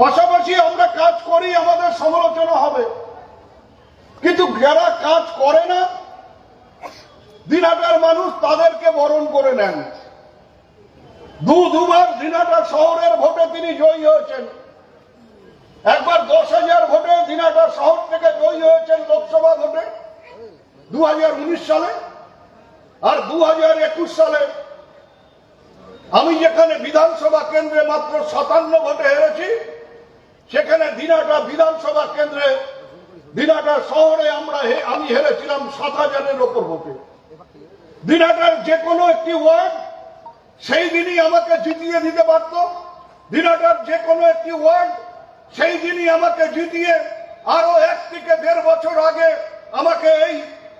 পাশাপাশি আমরা কাজ করি, আমাদের সমালোচনা হবে। কিন্তু যারা কাজ করে না দিনাটার মানুষ তাদেরকে বরণ করে নেন। দু দুবার দিনাটা শহরের ভোটে তিনি জয়ী হয়েছেন। একবার দশ হাজার ভোটে দিনাটার শহর থেকে জয়ী হয়েছেন লোকসভা ভোটে দু হাজার উনিশ সালে। আর দু হাজার একুশ সালে আমি যেখানে বিধানসভা কেন্দ্রে মাত্র সাতান্ন ভোটে হেরেছি সেখানে দিনাটা বিধানসভা কেন্দ্রে, দিনাটা শহরে আমরা আমি হেরেছিলাম সাত হাজারের ওপর ভোটে। দিনাটার যে কোনো একটি ওয়ার্ড সেই দিনই আমাকে জিতিয়ে দিতে পারত। দিনাটার যে কোনো একটি ওয়ার্ড সেই দিনই আমাকে জিতিয়ে আরও এক থেকে দেড় বছর আগে আমাকে এই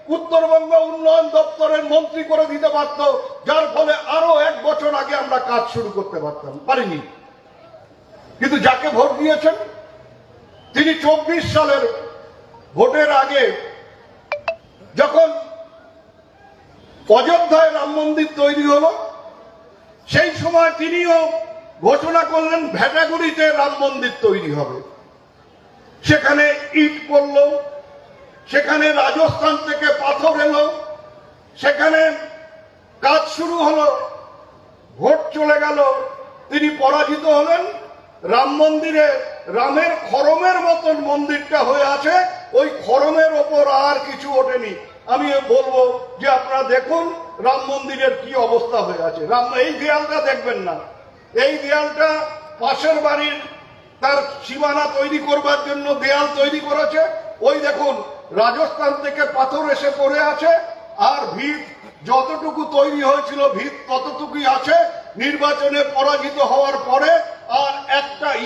উত্তরবঙ্গ উন্নয়ন দপ্তরের মন্ত্রী করে দিতে পারত। যার ফলে আরও এক বছর আগে আমরা কাজ শুরু করতে পারতাম। পারিনি। কিন্তু যাকে ভোট দিয়েছেন, তিনি চব্বিশ সালের ভোটের আগে যখন অযোধ্যায় রাম মন্দির তৈরি হলো, সেই সময় তিনিও ঘোষণা করলেন ভেটাগুড়িতে রাম মন্দির তৈরি হবে। সেখানে ইট পড়ল, সেখানে রাজস্থান থেকে পাথর এলো, সেখানে কাজ শুরু হলো, ভোট চলে গেল, তিনি পরাজিত হলেন। রাম মন্দিরে, রামের খরমের মতন মন্দিরটা হয়ে আছে, ওই খরমের ওপর আর কিছু ওঠেনি। আমি বলব যে আপনারা দেখুন রাম মন্দিরের কি অবস্থা হয়ে আছে। রাম, এই দেয়ালটা দেখবেন না। এই দেয়ালটা পাশের বাড়ির তার সীমানা তৈরি করবার জন্য দেয়াল তৈরি করেছে। ওই দেখুন, রাজস্থান থেকে পাথর এসে পড়ে আছে, আর ভিত যতটুকু তৈরি হয়েছিল, ভিত ততটুকুই আছে। নির্বাচনে পরাজিত হওয়ার পরে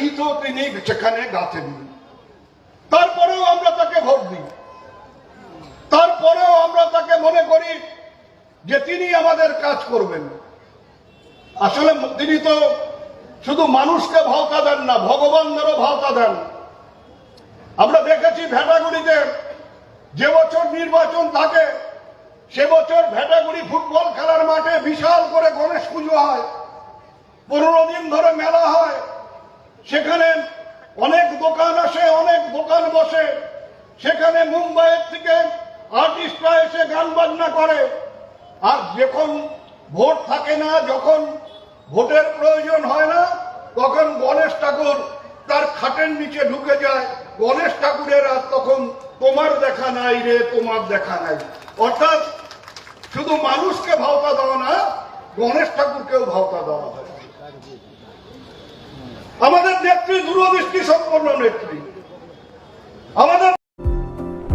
ইটও তিনি সেখানে গাছে গাঁথেননি তারপরেও আমরা তাকে ভোট দিই। তারপরেও আমরা তাকে মনে করি যে তিনি আমাদের কাজ করবেন। আসলে তিনি তো শুধু মানুষকে ভাওতা দেন না, ভগবানদেরও ভাওতা দেন। আমরা দেখেছি ভেটাগুড়িতে যে বছর নির্বাচন থাকে, সে বছর ভেটাগুড়ি ফুটবল খেলার মাঠে বিশাল করে গণেশ পুজো হয়। পনেরো দিন ধরে মেলা হয়। সেখানে অনেক দোকান আসে, অনেক দোকান বসে। সেখানে মুম্বাইয়ের থেকে আর্টিস্টরা এসে গান বাজনা করে। আর যখন ভোট থাকে না, যখন ভোটের প্রয়োজন হয় না, তখন গণেশ ঠাকুর তার খাটের নিচে ঢুকে যায়। গণেশ ঠাকুরের আর তখন তোমার দেখা নাই রে, তোমার দেখা নাই। অর্থাৎ শুধু মানুষকে ভাওতা দেওয়া না, গণেশ ঠাকুরকেও ভাওতা দেওয়া হয়। আমাদের নেত্রী দূরদৃষ্টি সম্পন্ন নেত্রী।